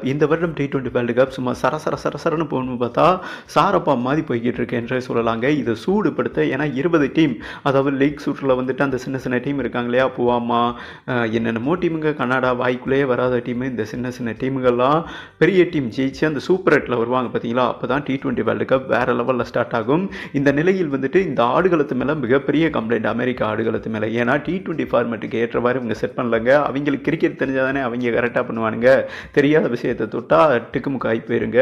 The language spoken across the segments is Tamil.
இந்த வருடம் டி டுவெண்ட்டி வேர்ல்டு கப் சும்மா சரசர சரசரன்னு போகணும்னு பார்த்தா சாரப்பா மாதிரி போய்கிட்டு இருக்கு என்றே சொல்லலாங்க. இதை சூடுபடுத்த ஏன்னா இருபது டீம் அதாவது லீக் சுற்றில் வந்துட்டு அந்த சின்ன சின்ன டீம் இருக்காங்க இல்லையா? புவாமா என்னென்னமோ டீமுங்க. கனடா வாய்க்குள்ளேயே வராத டீம். இந்த சின்ன சின்ன டீமுகள்லாம் பெரிய டீம் ஜெயிச்சு அந்த சூப்பர் எட்டில் வருவாங்க பார்த்தீங்களா? அப்போ தான் டி டுவெண்ட்டி வேர்ல்டு கப் வேறு லெவலில் ஸ்டார்ட் ஆகும். இந்த நிலையில் வந்துட்டு இந்த ஆடுகளத்து மேலே மிகப்பெரிய கம்ப்ளைண்ட் அமெரிக்கா ஆடுகளத்து மேலே. ஏன்னா டி டுவெண்ட்டி ஃபார்மேட்டுக்கு ஏற்றவாறு இவங்க செட் பண்ணலங்க. அவங்களுக்கு கிரிக்கெட் தெரிஞ்சாதானே அவங்க கரெக்டாக பண்ணுவானுங்க. தெரியாத விஷயத்தை தொட்டா டிக்குமுக்கு ஆகி போயிருங்க.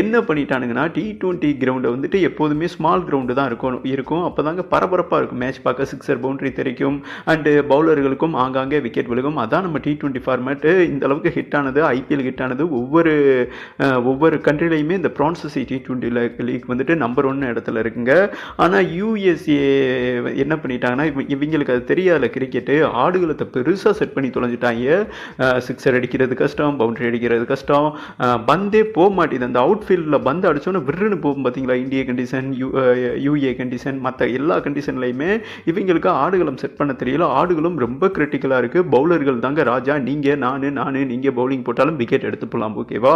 என்ன பண்ணிட்டானுங்கன்னா டி டுவெண்ட்டி கிரவுண்டை வந்துட்டு எப்போதுமே ஸ்மால் கிரவுண்டு தான் இருக்கும் இருக்கும். அப்போ தாங்க பரபரப்பாக இருக்கும். மேட்ச் பார்க்க சிக்ஸர் பவுண்டரி தெரிக்கும். அண்டு பவுலர்களுக்கும் ஆங்காங்கே விக்கெட் விழுகும். அதான் நம்ம டி டுவெண்ட்டி ஃபார்மேட்டு இந்த அளவுக்கு ஹிட் ஆனது ஐபிஎல் ஹிட் ஆனது ஒவ்வொரு ஒவ்வொரு கண்ட்ரிலையுமே இந்த ப்ரான்சஸி டி டுவெண்ட்டி லீக் வந்துட்டு நம்பர் ஒன் இடத்துல இருக்குங்க. ஆனால் யூஎஸ்ஏ என்ன பண்ணிட்டாங்கன்னா இவங்களுக்கு அது தெரியாத கிரிக்கெட்டு ஆடுகளத்தை பெருசாக செட் பண்ணி தொலைஞ்சிட்டாங்க. சிக்ஸர் அடிக்கிறது கஷ்டம் பவுண்டரி அடிக்கிறது கஷ்டம். கஷ்டம். பந்தே போக மாட்டேது அந்த அவுட் ஃபீல்டில் பந்து அடித்தோன்னே விருன்னு போகும் பார்த்தீங்களா இந்திய கண்டிஷன் யூ யூஏ கண்டிஷன் மற்ற எல்லா கண்டிஷன்லையுமே இவங்களுக்கு ஆடுகளம் செட் பண்ண தெரியல. ஆடுகளும் ரொம்ப கிரிட்டிக்கலாக இருக்குது பவுலர்கள் தாங்க ராஜா நீங்கள் நான் நான் நீங்கள் பவுலிங் போட்டாலும் விக்கெட் எடுத்து போகலாம் ஓகேவா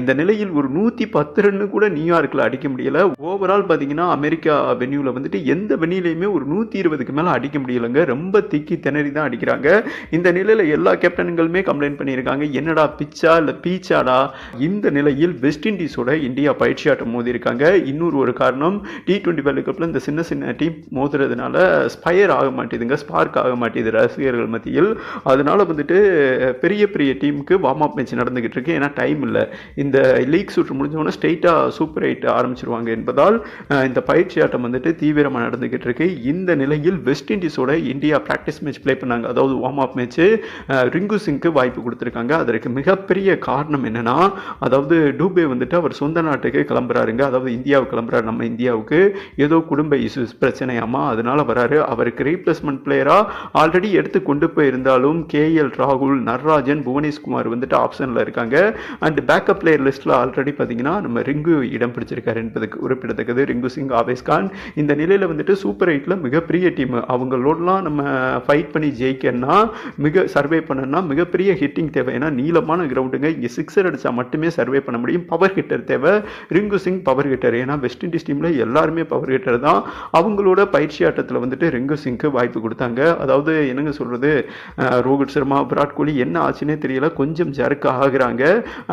இந்த நிலையில் ஒரு நூற்றி பத்து ரன்னு கூட நியூயார்க்கில் அடிக்க முடியல. ஓவரால் பார்த்தீங்கன்னா அமெரிக்கா வென்யூவில் வந்துட்டு எந்த வென்யூலையுமே ஒரு நூற்றி இருபதுக்கு மேலே அடிக்க முடியலைங்க. ரொம்ப திக்கி திணறி தான் அடிக்கிறாங்க. இந்த நிலையில் எல்லா கேப்டன்களுமே கம்ப்ளைண்ட் பண்ணியிருக்காங்க. என்னடா பிச்சா இல்லை ரீச்சாடா இந்த நிலையில் வெஸ்ட் இண்டீஸோட இந்தியா பயிற்சி ஆட்டம் மோதி இருக்காங்க இன்னொரு ஒரு காரணம் டி டுவெண்ட்டி வேர்ல்டு கப்பில் இந்த சின்ன சின்ன டீம் மோதுறதுனால ஸ்பயர் ஆக மாட்டேதுங்க ஸ்பார்க் ஆக மாட்டேது ரசிகர்கள் மத்தியில். அதனால வந்துட்டு பெரிய பெரிய டீமுக்கு வார்ம் அப் மேட்ச் நடந்துகிட்டு இருக்கு. ஏன்னா டைம் இல்லை. இந்த லீக் சுற்று முடிஞ்சவொடனே ஸ்ட்ரெயிட்டாக சூப்பர் எயிட் ஆரம்பிச்சிருவாங்க என்பதால் இந்த பயிற்சி ஆட்டம் வந்துட்டு தீவிரமாக நடந்துகிட்டு இருக்கு. இந்த நிலையில் வெஸ்ட் இண்டீஸோட இந்தியா ப்ராக்டிஸ் மேட்ச் ப்ளே பண்ணாங்க. அதாவது வார்ம் அப் மேட்ச்சு ரிங்கு சிங்க்கு வாய்ப்பு கொடுத்துருக்காங்க. அதற்கு மிகப்பெரிய காரணம் என்னன்னா அதாவது டூபே வந்துட்டு அவர் சொந்த நாட்டுக்கு கிளம்புறாருங்க. அதாவது இந்தியாவுக்கு கிளம்புறாரு. நம்ம இந்தியாவுக்கு ஏதோ குடும்ப இஷ்யூஸ் பிரச்சனையாமா? அதனால வராரு. அவருக்கு ரீப்ளேஸ்மெண்ட் பிளேயராக ஆல்ரெடி எடுத்து கொண்டு போயிருந்தாலும் கேஎல் ராகுல் நட்ராஜன் புவனேஷ்குமார் வந்துட்டு ஆப்ஷனில் இருக்காங்க. அண்ட் பேக்கப் பிளேயர் லிஸ்ட்டில் ஆல்ரெடி பார்த்தீங்கன்னா நம்ம ரிங்கு இடம் பிடிச்சிருக்காரு என்பதுக்கு குறிப்பிடத்தக்கது ரிங்கு சிங் ஆவேஸ்கான் இந்த நிலையில் வந்துட்டு சூப்பர் எயிட்டில் மிகப்பெரிய டீம் அவங்களோடலாம் நம்ம ஃபைட் பண்ணி ஜெயிக்கணும்னா மிக சர்வே பண்ணணும்னா மிகப்பெரிய ஹிட்டிங் தேவை. ஏன்னா நீளமான கிரவுண்டுங்க இங்கே சிக்ஸர் அடித்தா மட்டுமே சர்வே பண்ண முடியும். பவர் ஹிட்டர் தேவை. ரிங்கு சிங் பவர் ஹிட்டர் ஏன்னா வெஸ்ட் இண்டீஸ் டீமில் எல்லாருமே பவர் ஹிட்டர் தான். அவங்களோட பயிற்சி ஆட்டத்தில் வந்துட்டு ரிங்கு சிங்க்கு வாய்ப்பு கொடுத்தாங்க. அதாவது என்னங்க சொல்கிறது ரோஹித் சர்மா விராட் கோலி என்ன ஆச்சுன்னே தெரியல. கொஞ்சம் ஜர்க் ஆகுறாங்க.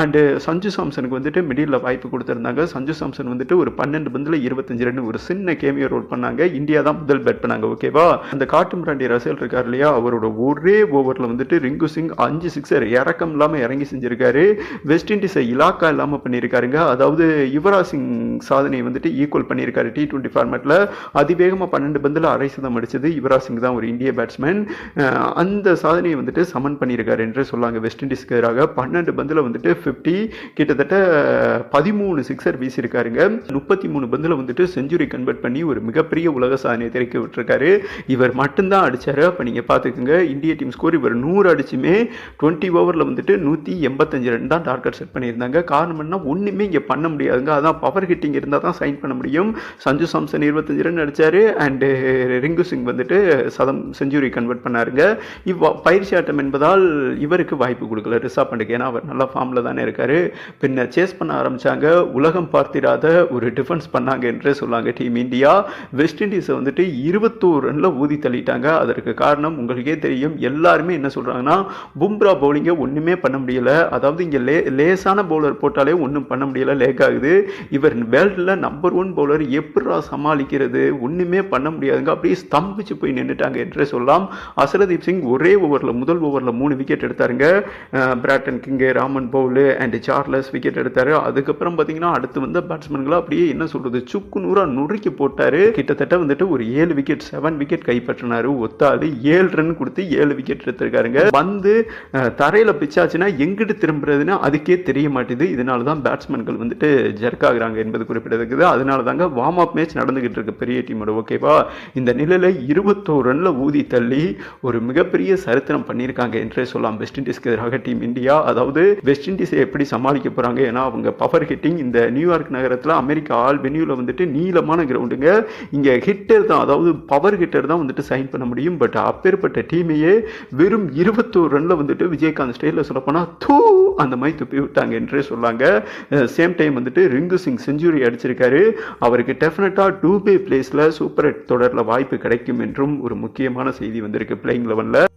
அண்டு சஞ்சு சாம்சனுக்கு வந்துட்டு மிடில் வாய்ப்பு கொடுத்துருந்தாங்க. சஞ்சு சாம்சன் வந்துட்டு ஒரு பன்னெண்டு பந்தில் இருபத்தஞ்சு ரன் ஒரு சின்ன கேமியோ ரோல் பண்ணாங்க. இந்தியா தான் முதல் பேட் பண்ணாங்க ஓகேவா அந்த காட்டும் மிராண்டி ரசல் இருக்கார் இல்லையா? அவரோட ஒரே ஓவரில் வந்துட்டு ரிங்கு சிங் அஞ்சு சிக்ஸர் இறக்கம் இல்லாமல் இறங்கி செஞ்சிருக்காரு. வெஸ்ட் இண்டீஸை இலாக்கா இல்லாமல் பண்ணியிருக்காருங்க. அதாவது யுவராஜ் சிங் சாதனையை வந்துட்டு ஈக்குவல் பண்ணியிருக்காரு டி டுவெண்ட்டி ஃபார்மேட்டில் அதிவேகமாக பன்னெண்டு பந்தில் அரை சதம் அடிச்சது யுவராஜ் சிங் தான் ஒரு இந்திய பேட்ஸ்மேன் அந்த சாதனையை வந்துட்டு சமன் பண்ணியிருக்காரு என்று சொல்லாங்க வெஸ்ட் இண்டீஸ்க்கு எதிராக. பன்னெண்டு பந்தில் வந்துட்டு ஃபிஃப்டி கிட்டத்தட்ட பதிமூணு சிக்ஸர் வீசியிருக்காருங்க. முப்பத்தி மூணு பந்தில் வந்துட்டு செஞ்சுரி கன்வெர்ட் பண்ணி ஒரு மிகப்பெரிய உலக சாதனையை தெரிவிக்க விட்டுருக்காரு. இவர் மட்டும்தான் அடிச்சாரு. அப்போ நீங்கள் பார்த்துக்குங்க இந்திய டீம் ஸ்கோர் இவர் நூறு அடிச்சுமே டுவெண்ட்டி ஓவரில் வந்துட்டு நூற்றி எண்பத்தஞ்சு தான் டார்கெட் செட் பண்ணியிருந்தாங்க. காரணம் என்ன ஒன்றுமே இங்கே பண்ண முடியாதுங்க. அதான் பவர் ஹிட்டிங் இருந்தால் தான் சைன் பண்ண முடியும். சஞ்சு சாம்சன் இருபத்தஞ்சு ரன் அடித்தார் அண்டு uh, ரிங்கு சிங் வந்துட்டு சதம் செஞ்சுரி கன்வெர்ட் பண்ணாருங்க. இவ் பயிற்சி ஆட்டம் என்பதால் இவருக்கு வாய்ப்பு கொடுக்கல. ரிஷா பண்டுக்கு ஏன்னா அவர் நல்ல ஃபார்மில் தானே இருக்கார். பின்ன சேஸ் பண்ண ஆரம்பிச்சாங்க. உலகம் பார்த்திராத ஒரு டிஃபென்ஸ் பண்ணாங்க என்றே சொல்லாங்க டீம் இந்தியா வெஸ்ட் இண்டீஸை வந்துட்டு இருபத்தோரு ரனில் ஊதி தள்ளிட்டாங்க. அதற்கு காரணம் உங்களுக்கே தெரியும் எல்லாருமே என்ன சொல்கிறாங்கன்னா பும்ரா பவுலிங்கை ஒன்றுமே பண்ண முடியலை. அதாவது இங்கே லே லேசான பவுலர் போட்டாலே ஒன்றும் பண்ண முடியல லேக் ஆகுது. இவர் வேர்ல்டில் நம்பர் ஒன் பவுலர் எப்படா சமாளிக்கிறது? ஒன்றுமே பண்ண முடியாதுங்க. அப்படியே ஸ்தம்பிச்சு போய் நின்றுட்டாங்க என்றே சொல்லலாம். அசரதீப் சிங் ஒரே ஓவரில் முதல் ஓவரில் மூணு wicket எடுத்தாருங்க. Brandon King Rovman Powell and Charles wicket எடுத்தாரு. அதுக்கப்புறம் பார்த்தீங்கன்னா அடுத்து வந்த பேட்ஸ்மேன்களை அப்படியே என்ன சொல்றது? சுக்கு நூறா நுறுக்கி போட்டாரு. கிட்டத்தட்ட வந்துட்டு ஒரு ஏழு விக்கெட் செவன் விக்கெட் கைப்பற்றினார். ஒத்தாது. ஏழு ரன் கொடுத்து ஏழு விக்கெட் எடுத்திருக்காருங்க. வந்து தரையில் தரையில பிச்சாச்சுன்னா எங்கிட்டு திரும்புறதுன்னு அதுக்கே தெரிய மாட்டேது. இதனால தான் பேட்ஸ்மேன்கள் வந்துட்டு ஜெர்க் ஆகுறாங்க என்பது குறிப்பிடத்தக்கது. அதனால தாங்க வார்ம் அப் மேட்ச் நடந்துகிட்டு இருக்கு பெரிய டீமோட ஓகேவா இந்த நிலையில் இருபத்தோரு ரன்ல ஊதி தள்ளி ஒரு மிகப்பெரிய சரித்திரம் பண்ணியிருக்காங்க என்றே சொல்லலாம். வெஸ்ட் இண்டீஸ்க்கு எதிராக டீம் இந்தியா அதாவது வெஸ்ட் இண்டீஸை எப்படி சமாளிக்க போறாங்க? ஏன்னா அவங்க பவர் ஹிட்டிங் இந்த நியூயார்க் நகரத்தில் அமெரிக்கா ஆல் வென்யூவில் வந்துட்டு நீளமான கிரவுண்டுங்க இங்கே ஹிட்டர் தான் அதாவது பவர் ஹிட்டர் தான் வந்துட்டு சைன் பண்ண முடியும். பட் அப்பேற்பட்ட டீமையே வெறும் இருபத்தோரு ரன்ல வந்துட்டு விஜயகாந்த் ஸ்டைலில் சொல்லப்போனால் தூ அந்த மாதிரி துப்பி விட்டாங்க என்றே சொல்லாங்க. சேம் டைம் வந்துட்டு ரிங்கு சிங் செஞ்சுரி அடிச்சிருக்காரு. அவருக்கு டெஃபினட்டாக டூபே பிளேஸில் சூப்பர் எட் தொடரில் வாய்ப்பு கிடைக்கும் என்றும் ஒரு முக்கியமான செய்தி வந்திருக்கு. பிளேயிங் லெவனில்